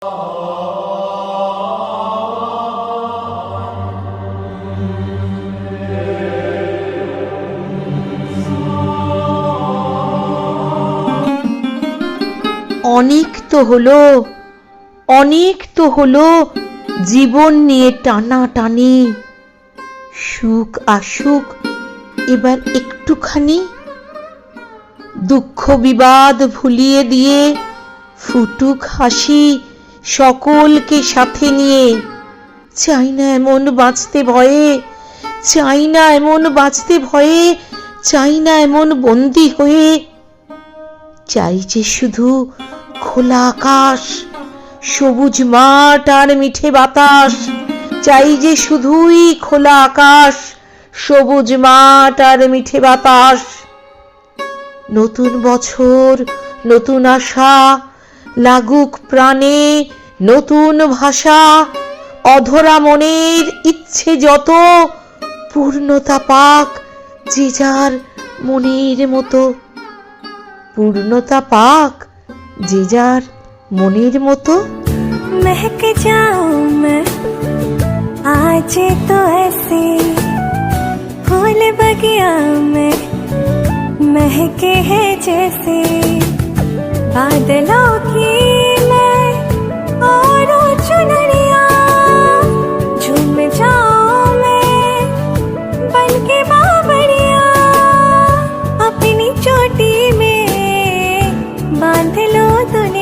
অনেক তো হলো, অনেক তো হলো জীবন নিয়ে টানা টানি সুখ আসুক, এবার একটুখানি দুঃখ বিবাদ ভুলিয়ে দিয়ে ফুটুক হাসি সকলকে সাথে নিয়ে। চাই না এমন বাঁচতে ভয়ে, চাই না এমন বাঁচতে ভয়ে, চাই না এমন বন্দি হয়ে। চাই যে শুধু খোলা আকাশ, সবুজ মাঠ আর মিঠে বাতাস। চাই যে শুধুই খোলা আকাশ, সবুজ মাঠ আর মিঠে বাতাস। নতুন বছর, নতুন আশা লাগুক প্রাণে নতুন ভাষা অধরা মনের ইচ্ছে যত পূর্ণতা পাক যে যার মনের মতো পূর্ণতা পাক যে যার মনের মতো महक जाऊं मैं आज तो ऐसे फूल बगिया में महके हैं जैसे बादलों की मैं और चुनरिया झूम जाओ मैं, बन के बाबरिया अपनी चोटी में बाँध लो दुनिया।